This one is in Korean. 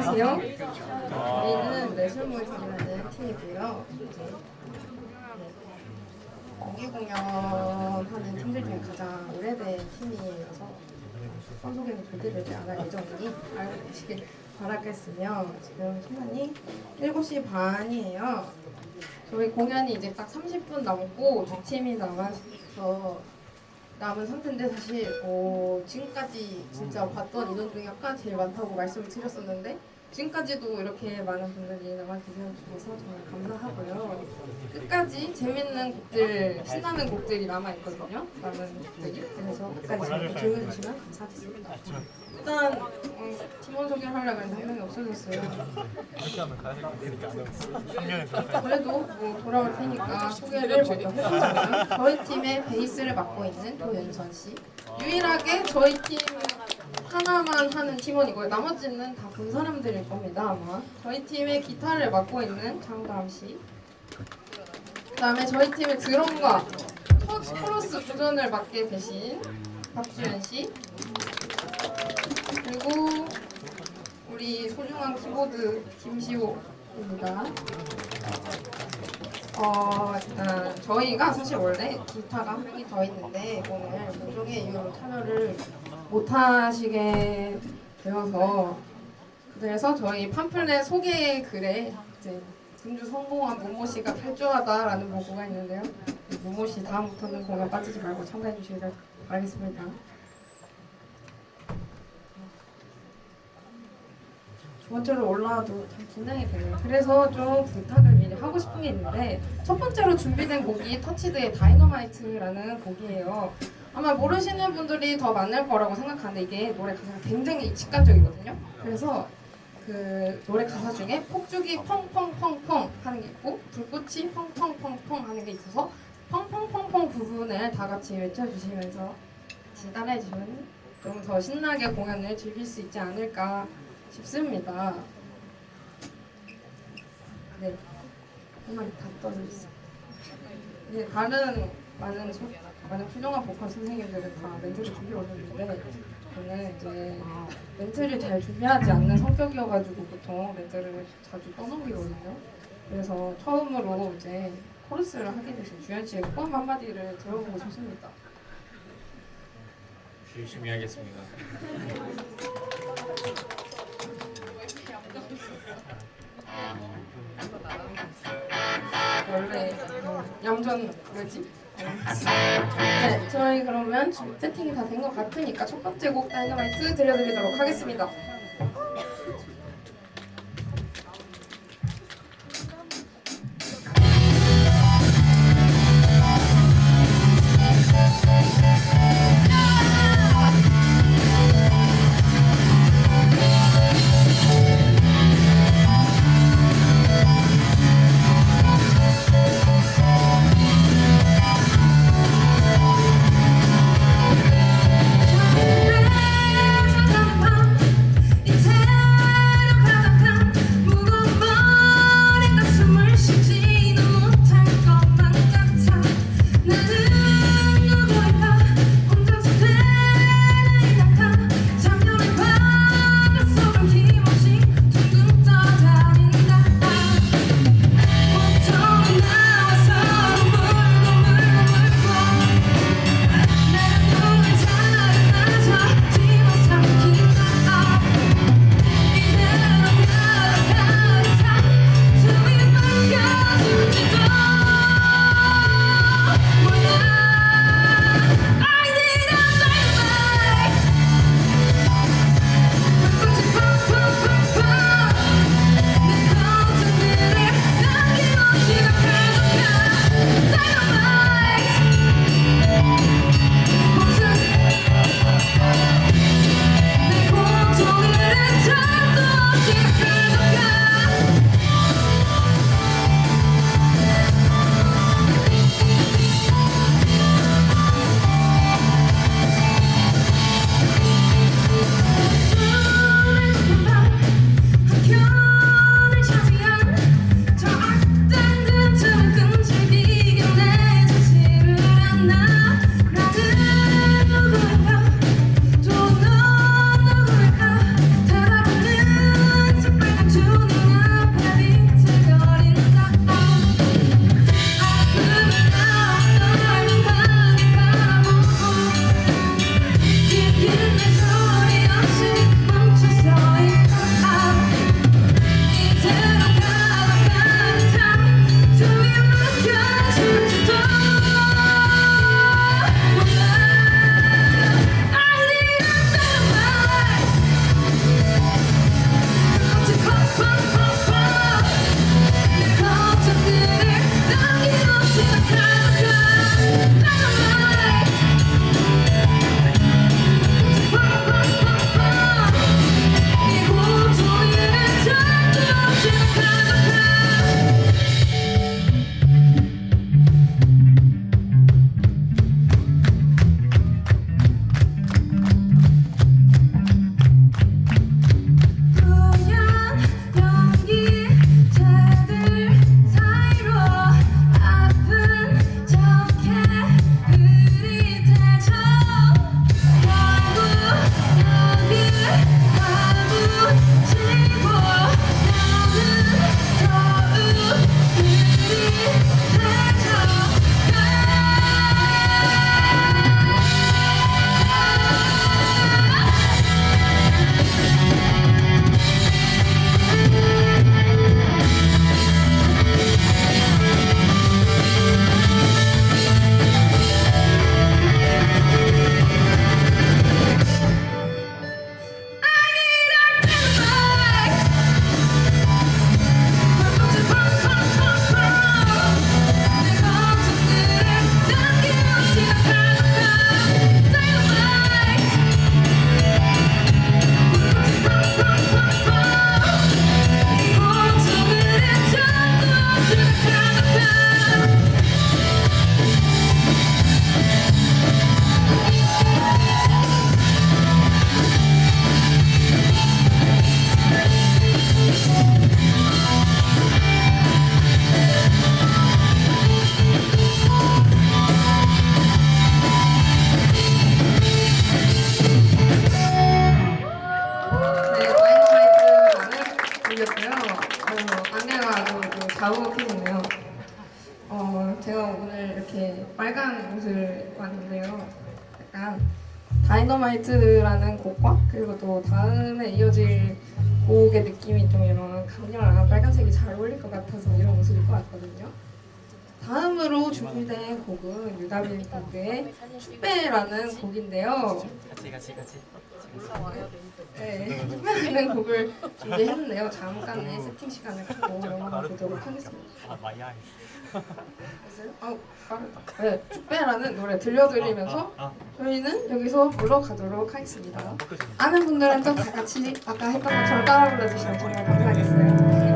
안녕하세요. 저희는 매술모임이라는 팀이고요. 이제 공개 공연하는 팀들 중에 가장 오래된 팀이어서 선 소개는 절대되지 않을 예정이니 알고 계시길 바라겠으며 지금 시간이 7시 반이에요. 저희 공연이 이제 딱 30분 남고 두 팀이 남아서 남은 상태인데 사실 어, 지금까지 진짜 봤던 인원 중에 약간 제일 많다고 말씀을 드렸었는데 지금까지도 이렇게 많은 분들이 남아 계셔 주셔서 정말 감사하고요. 끝까지 재밌는 곡들, 신나는 곡들이 남아 있거든요. 남은 곡들이. 그래서 끝까지 재밌게 즐겨주시면 감사하겠습니다. 일단 음, 팀원 소개를 하려고 했는데 한 명이 없어졌어요. 이렇게 하면 가야 되니까 안 하고 3년에 그렇게 그래도 뭐 돌아올 테니까 소개를 먼저 해보자면 저희 팀의 베이스를 맡고 있는 조윤선 씨. 유일하게 저희 팀 하나만 하는 팀원이고요. 나머지는 다 본 사람들일 겁니다 아마. 저희 팀의 기타를 맡고 있는 장다음 씨. 그다음에 저희 팀의 드럼과 터- 코러스 부전을 맡게 되신 박주현 씨. 그리고 우리 소중한 키보드 김시호입니다. 어, 일단 저희가 사실 원래 기타가 한 명이 더 있는데 오늘 모종의 이유로 참여를 못 하시게 되어서 그래서 저희 팜플렛 소개 글에 이제 금주 성공한 모모 씨가 탈주하다라는 보고가 있는데요. 모모 씨 다음부터는 공연 빠지지 말고 참가해 주시길 바라겠습니다. 두 번째로 올라와도 참 긴장이 되네요. 그래서 좀 부탁을 미리 하고 싶은 게 있는데 첫 번째로 준비된 곡이 터치드의 다이너마이트라는 곡이에요. 아마 모르시는 분들이 더 많을 거라고 생각하는데 이게 노래 가사가 굉장히 직관적이거든요. 그래서 그 노래 가사 중에 폭죽이 펑펑펑펑 하는 게 있고 불꽃이 펑펑펑펑 하는 게 있어서 펑펑펑펑 부분을 다 같이 외쳐주시면서 같이 따라해 주면 좀 더 신나게 공연을 즐길 수 있지 않을까 싶습니다. 네, 정말 다 떠들었어요. 네, 다른 많은 소, 많은 훌륭한 보컬 선생님들은 다 멘트를 준비해 오셨는데 저는 이제 멘트를 잘 준비하지 않는 성격이어가지고 보통 멘트를 자주 떠넘기거든요. 그래서 처음으로 이제 코러스를 하게 되신 주현 씨의 포함 한마디를 들어보고 싶습니다. 열심히 하겠습니다. 원래 어, 얌전 왜지? 네, 저희 그러면 지금 세팅이 다 된 것 같으니까 첫 번째 곡 다이너마이트 들려드리도록 하겠습니다. 약간 다이너마이트라는 곡과 그리고 또 다음에 이어질 곡의 느낌이 좀 이런 강렬한 빨간색이 잘 어울릴 것 같아서 이런 옷을 입고 왔거든요. 다음으로 준비된 곡은 유다빌 곡의 축배라는 곡인데요. 같이 같이 같이. 네, 축배라는 곡을 준비했는데요. 잠깐의 세팅 시간을 갖고 보도록 하겠습니다. 아 마야. 됐어요? 아. 네, 축배라는 노래 들려드리면서 아, 저희는 여기서 물러가도록 하겠습니다. 아, 아, 아는 분들은 또다 같이 아까 했던 것처럼 따라 불러주시면 정말 감사하겠어요.